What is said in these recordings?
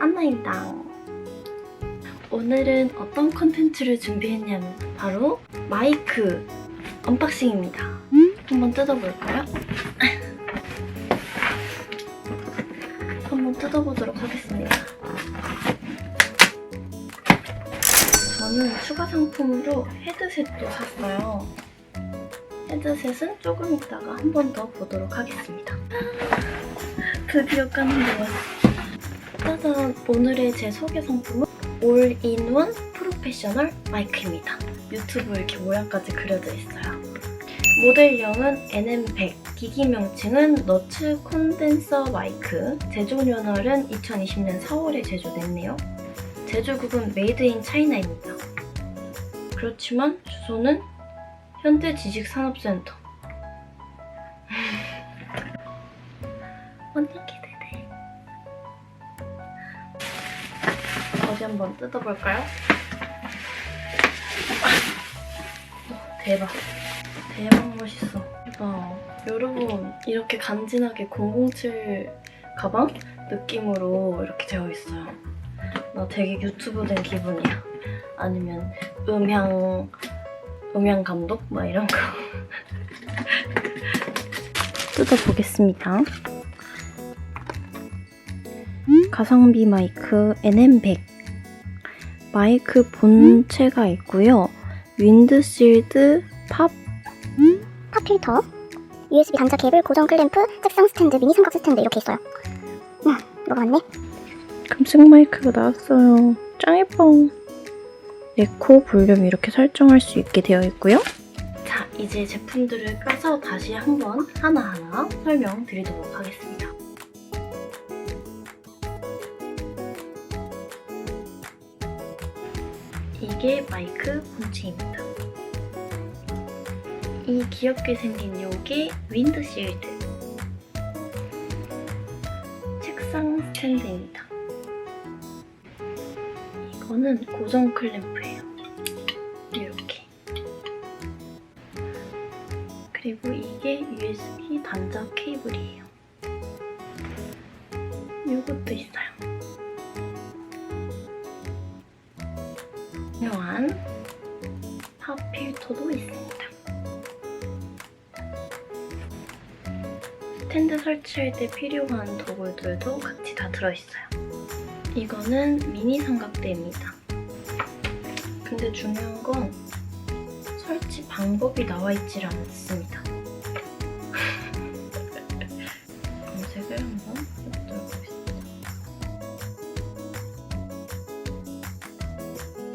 안나입니다. 오늘은 어떤 콘텐츠를 준비했냐면 바로 마이크 언박싱입니다. 한번 뜯어볼까요? 한번 뜯어보도록 하겠습니다. 저는 추가 상품으로 헤드셋도 샀어요. 헤드셋은 조금 있다가 한 번 더 보도록 하겠습니다. 드디어 까는 거 왔어. 짜잔! 오늘의 제 소개 상품은 올인원 프로페셔널 마이크입니다. 유튜브 이렇게 모양까지 그려져 있어요. 모델명은 NM100, 기기 명칭은 너츠 콘덴서 마이크, 제조년월은 2020년 4월에 제조됐네요. 제조국은 메이드 인 차이나입니다. 그렇지만 주소는 현대 지식산업센터. 완전 기 어디 한번 뜯어볼까요? 어, 대박. 대박 멋있어. 대박. 여러분, 이렇게 간지나게 007 가방 느낌으로 이렇게 되어 있어요. 나 되게 유튜브 된 기분이야. 아니면 음향, 음향 감독? 막 이런 거. 뜯어보겠습니다. 가성비 마이크 NM100 마이크 본체가 있고요. 윈드실드 팝팝 필터, USB 단자 케이블, 고정 클램프, 책상 스탠드, 미니 삼각 스탠드 이렇게 있어요. 음, 뭐가 많네? 금색 마이크가 나왔어요. 짱 예뻐. 에코 볼륨 이렇게 설정할 수 있게 되어 있고요. 자, 이제 제품들을 까서 다시 한번 하나하나 설명드리도록 하겠습니다. 이게 마이크 본체입니다. 이 귀엽게 생긴 요게 윈드 실드. 책상 스탠드입니다. 이거는 고정 클램프예요. 이렇게. 그리고 이게 USB 단자 케이블이에요. 묘한 팝 필터도 있습니다. 스탠드 설치할 때 필요한 도구들도 같이 다 들어있어요. 이거는 미니 삼각대입니다. 근데 중요한 건 설치 방법이 나와 있질 않습니다.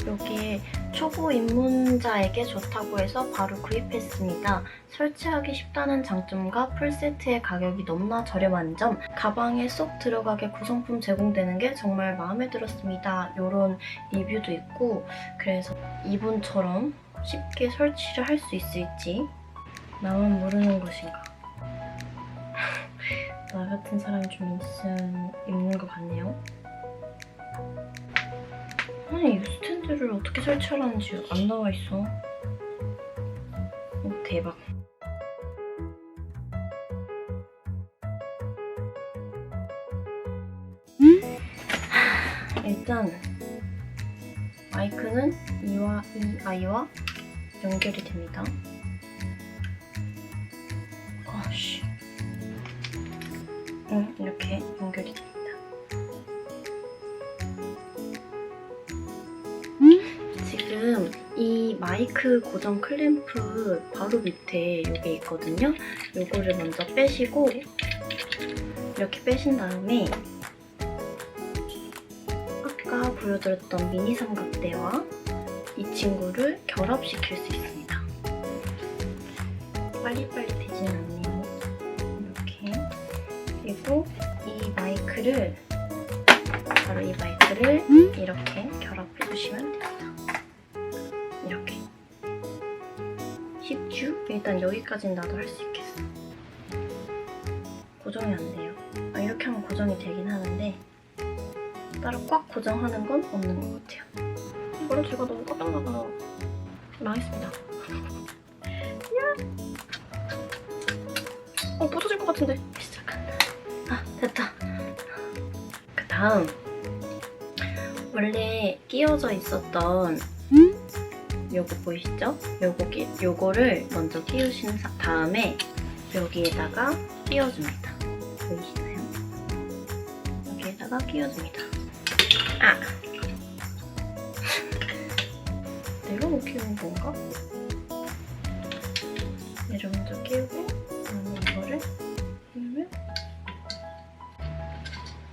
여기에 초보 입문자에게 좋다고 해서 바로 구입했습니다. 설치하기 쉽다는 장점과 풀세트의 가격이 너무나 저렴한 점, 가방에 쏙 들어가게 구성품 제공되는 게 정말 마음에 들었습니다. 이런 리뷰도 있고 그래서 이분처럼 쉽게 설치를 할 수 있을지 나만 모르는 것인가 나 같은 사람이 좀 있은, 있는 것 같네요. 아니 이 스탠드를 어떻게 설치하라는지 안 나와 있어. 오, 대박. 하, 일단 마이크는 이와 이 아이와 연결이 됩니다. 아씨. 응, 이렇게 연결이 됩니다. 마이크 고정 클램프 바로 밑에 이게 있거든요. 요거를 먼저 빼시고 이렇게 빼신 다음에 아까 보여드렸던 미니 삼각대와 이 친구를 결합시킬 수 있습니다. 빨리빨리 되진 않네요. 이렇게 그리고 이 마이크를 바로 이 마이크를 이렇게 결합해 주시면 일단 여기까지는 나도 할 수 있겠어. 고정이 안 돼요. 아, 이렇게 하면 고정이 되긴 하는데 따로 꽉 고정하는 건 없는 것 같아요. 이거를 제가 너무 깜짝 놀라 망했습니다. 야! 어 부서질 것 같은데. 시작한다. 아 됐다. 다음 원래 끼워져 있었던 요거 보이시죠? 요거 끼, 요거를 먼저 끼우신 사- 다음에 여기에다가 끼워줍니다. 보이시나요? 여기에다가 끼워줍니다. 아! 내가 못 끼우는 건가? 얘를 먼저 끼우고 이거를 끼우면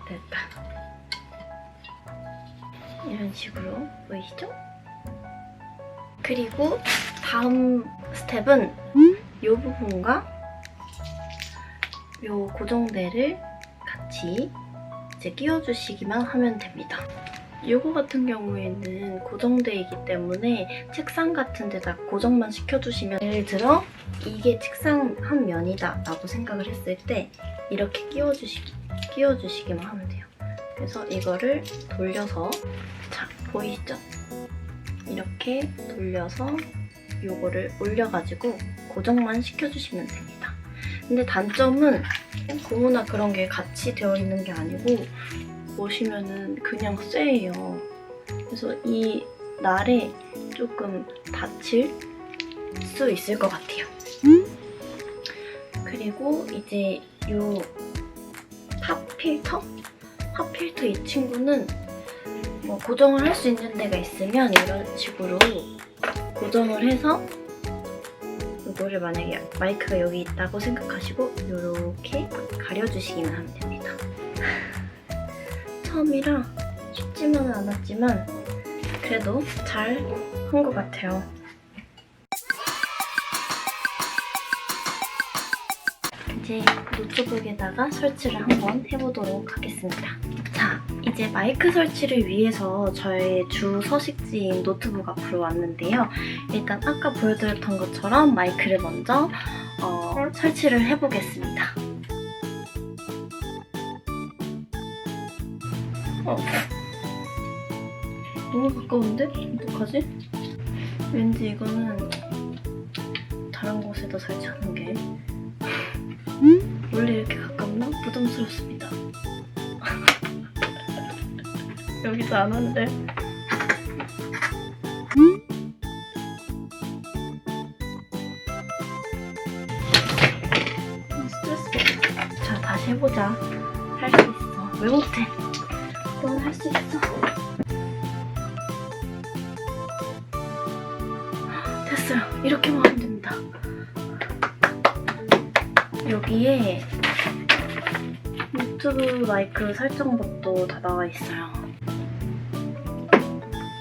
됐다. 이런 식으로 보이시죠? 그리고 다음 스텝은 이 부분과 이 고정대를 같이 이제 끼워주시기만 하면 됩니다. 이거 같은 경우에는 고정대이기 때문에 책상 같은 데다 고정만 시켜주시면 예를 들어 이게 책상 한 면이다 라고 생각을 했을 때 이렇게 끼워주시, 끼워주시기만 하면 돼요. 그래서 이거를 돌려서 자 보이시죠? 이렇게 돌려서 요거를 올려가지고 고정만 시켜주시면 됩니다. 근데 단점은 고무나 그런 게 같이 되어 있는 게 아니고 보시면은 그냥 쇠예요. 그래서 이 날에 조금 다칠 수 있을 것 같아요. 그리고 이제 요탑 필터? 탑 필터 이 친구는 뭐 고정을 할 수 있는 데가 있으면 이런 식으로 고정을 해서 이거를 만약에 마이크가 여기 있다고 생각하시고 이렇게 가려주시기만 하면 됩니다. 처음이라 쉽지만은 않았지만 그래도 잘 한 것 같아요. 이제 노트북에다가 설치를 한번 해보도록 하겠습니다. 자, 이제 마이크 설치를 위해서 저의 주 서식지인 노트북 앞으로 왔는데요. 일단 아까 보여드렸던 것처럼 마이크를 먼저 어, 설치를 해보겠습니다. 어. 너무 가까운데? 어떡하지? 왠지 이거는 다른 곳에다 설치하는 게 원래 이렇게 가깝나? 부담스럽습니다. 여기도 안 한대. 스트레스 받아. 자, 다시 해보자. 할 수 있어. 왜 못해? 넌 할 수 있어. 마이크 설정 법도 다 나와 있어요.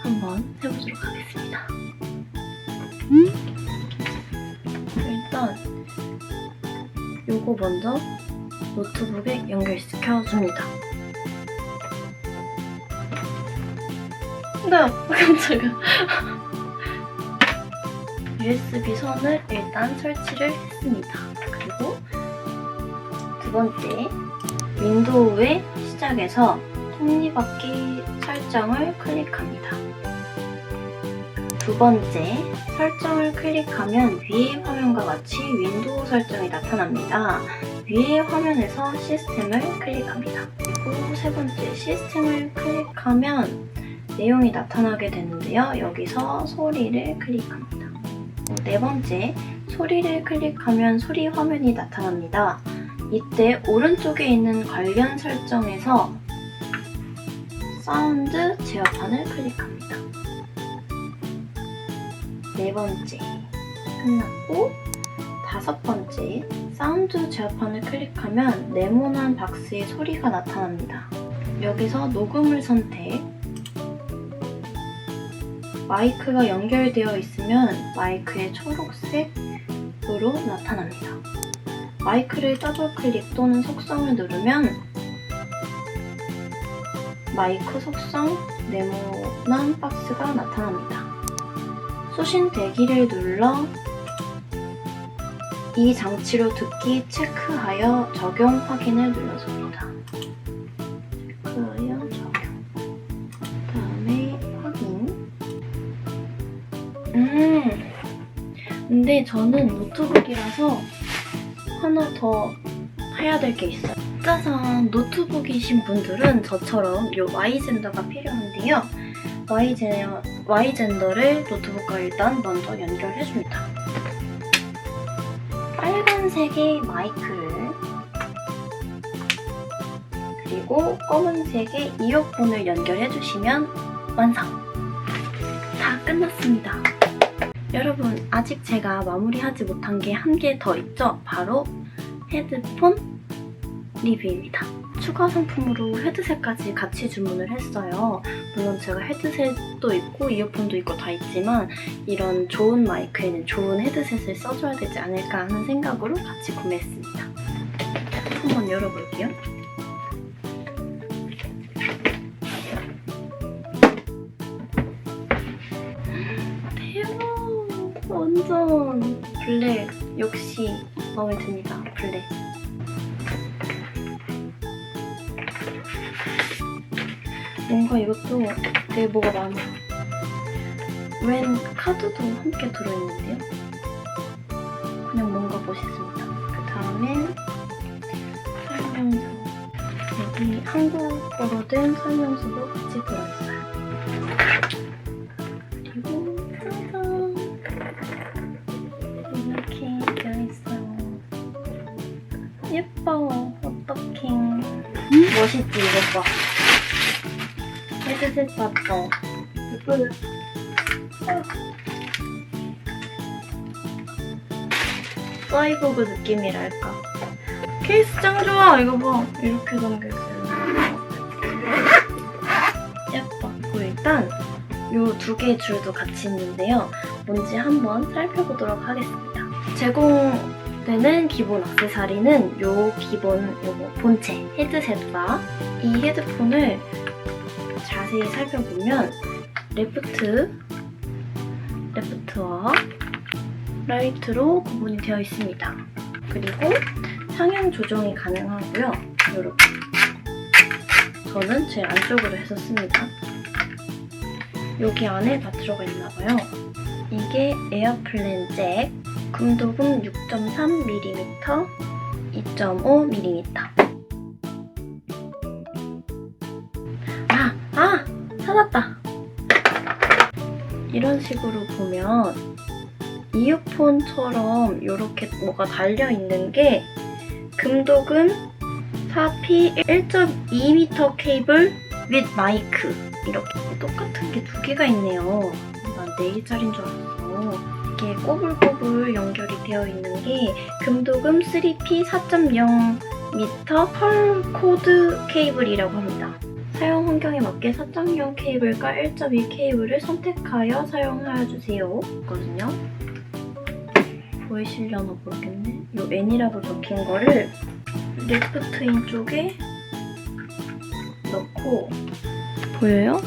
한번 해보도록 하겠습니다. 일단 요거 먼저 노트북에 연결시켜줍니다. 네, 깜짝이야. USB 선을 일단 설치를 했습니다. 그리고 두 번째, 윈도우의 시작에서 톱니바퀴 설정을 클릭합니다. 두 번째, 설정을 클릭하면 위의 화면과 같이 윈도우 설정이 나타납니다. 위의 화면에서 시스템을 클릭합니다. 그리고 세 번째, 시스템을 클릭하면 내용이 나타나게 되는데요. 여기서 소리를 클릭합니다. 네 번째, 소리를 클릭하면 소리 화면이 나타납니다. 이때 오른쪽에 있는 관련 설정에서 사운드 제어판을 클릭합니다. 네 번째, 끝났고 다섯 번째, 사운드 제어판을 클릭하면 네모난 박스에 소리가 나타납니다. 여기서 녹음을 선택, 마이크가 연결되어 있으면 마이크의 초록색으로 나타납니다. 마이크를 더블 클릭 또는 속성을 누르면 마이크 속성 네모난 박스가 나타납니다. 수신 대기를 눌러 이 장치로 듣기 체크하여 적용 확인을 눌러줍니다. 체크하여 적용. 다음에 확인. 음. 근데 저는 노트북이라서 하나 더 해야 될 게 있어요. 짜잔! 노트북이신 분들은 저처럼 이 Y젠더가 필요한데요. Y젠, Y젠더를 노트북과 일단 먼저 연결해줍니다. 빨간색의 마이크를 그리고 검은색의 이어폰을 연결해주시면 완성! 다 끝났습니다. 여러분, 아직 제가 마무리하지 못한 게 한 개 더 있죠? 바로 헤드폰 리뷰입니다. 추가 상품으로 헤드셋까지 같이 주문을 했어요. 물론 제가 헤드셋도 있고 이어폰도 있고 다 있지만 이런 좋은 마이크에는 좋은 헤드셋을 써줘야 되지 않을까 하는 생각으로 같이 구매했습니다. 한번 열어볼게요. 완전 블랙. 역시 마음에 듭니다. 블랙. 뭔가 이것도 되게 뭐가 많아요. 웬 카드도 함께 들어있는데요. 그냥 뭔가 멋있습니다. 그 다음에 설명서. 여기 한국어로 된 설명서도 같이 들어있어요. 멋있지, 이거 봐. 헤드셋 봤어. 예쁘네. 사이보그 느낌이랄까. 케이스 짱 좋아. 이거 봐. 이렇게 담겨있어요. 예뻐. 그리고 일단 요 두 개의 줄도 같이 있는데요. 뭔지 한번 살펴보도록 하겠습니다. 제공 되는 기본 액세서리는 요 기본 요거 본체 헤드셋과 이 헤드폰을 자세히 살펴보면 레프트, 레프트와 라이트로 구분이 되어 있습니다. 그리고 상향 조정이 가능하고요. 이렇게 저는 제일 안쪽으로 씁니다. 여기 안에 다 들어가 있나봐요. 이게 에어플랜 잭, 금도금 6.3mm, 2.5mm. 아, 아! 찾았다! 이런 식으로 보면 이어폰처럼 이렇게 뭐가 달려있는 게 금도금 4P 1.2m 케이블 윗 마이크 이렇게 똑같은 게 두 개가 있네요. 난 4개짜리인 줄 알았어. 이게 꼬불꼬불 연결이 되어 있는 게 금도금 3P 4.0m 펄 코드 케이블이라고 합니다. 사용 환경에 맞게 4.0 케이블과 1.2 케이블을 선택하여 사용하여 주세요. 거든요. 보이시려나 모르겠네. 이 N이라고 적힌 거를 레프트인 쪽에 넣고 보여요?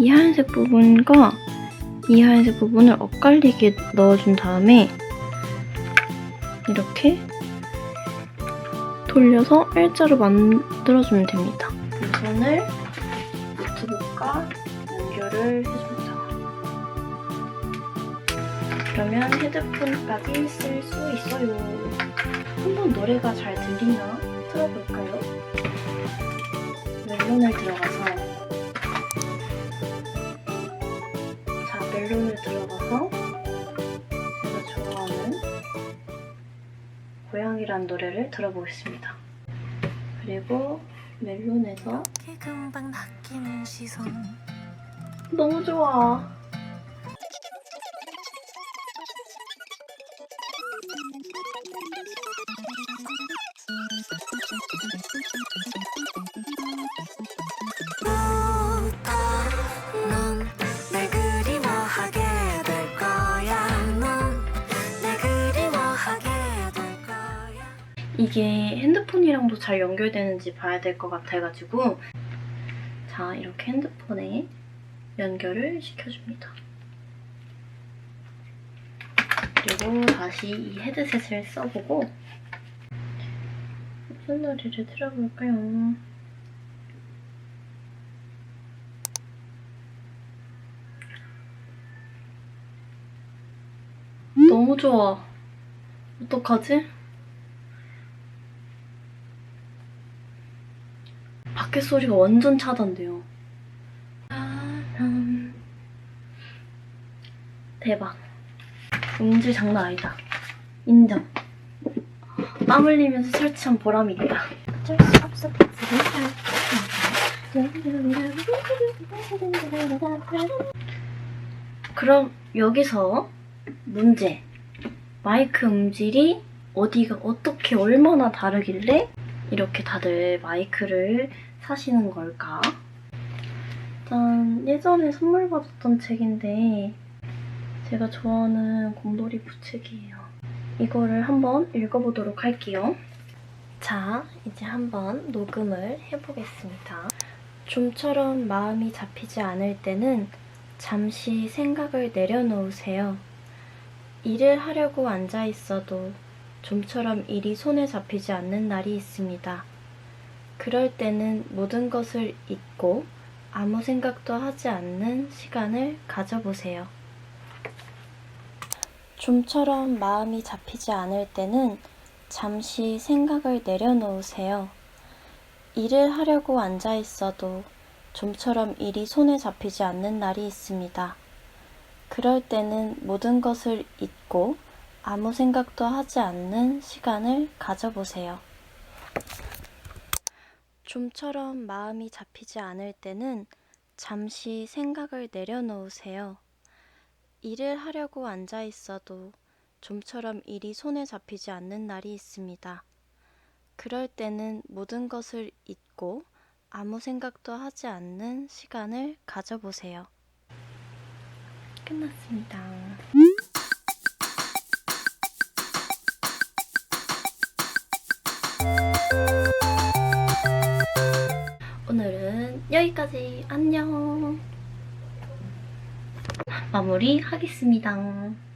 이 하얀색 부분과 이 하얀색 부분을 엇갈리게 넣어준 다음에 이렇게 돌려서 일자로 만들어주면 됩니다. 우선을 노트북과 연결을 해줍니다. 그러면 헤드폰까지 쓸 수 있어요. 한번 노래가 잘 들리나 틀어볼까요? 멜론을 들어가서 고양이란 노래를 들어보겠습니다. 그리고 멜론에서 너무 좋아. 이게 핸드폰이랑도 잘 연결되는지 봐야 될 것 같아가지고 자 이렇게 핸드폰에 연결을 시켜줍니다. 그리고 다시 이 헤드셋을 써보고 무슨 노래를 틀어볼까요? 너무 좋아. 어떡하지? 라켓 소리가 완전 차단돼요. 바람. 대박. 음질 장난 아니다. 인정. 땀 흘리면서 설치한 보람이 있다. 어쩔 수 없어 그럼 여기서 문제. 마이크 음질이 어디가 어떻게 얼마나 다르길래 이렇게 다들 마이크를 사시는 걸까? 일단 예전에 선물 받았던 책인데 제가 좋아하는 곰돌이 부책이에요. 이거를 한번 읽어보도록 할게요. 자, 이제 한번 녹음을 해보겠습니다. 좀처럼 마음이 잡히지 않을 때는 잠시 생각을 내려놓으세요. 일을 하려고 앉아 있어도 좀처럼 일이 손에 잡히지 않는 날이 있습니다. 그럴 때는 모든 것을 잊고 아무 생각도 하지 않는 시간을 가져보세요. 좀처럼 마음이 잡히지 않을 때는 잠시 생각을 내려놓으세요. 일을 하려고 앉아 있어도 좀처럼 일이 손에 잡히지 않는 날이 있습니다. 그럴 때는 모든 것을 잊고 아무 생각도 하지 않는 시간을 가져보세요. 좀처럼 마음이 잡히지 않을 때는 잠시 생각을 내려놓으세요. 일을 하려고 앉아 있어도 좀처럼 일이 손에 잡히지 않는 날이 있습니다. 그럴 때는 모든 것을 잊고 아무 생각도 하지 않는 시간을 가져보세요. 끝났습니다. 오늘은 여기까지. 안녕. 마무리 하겠습니다. 끝.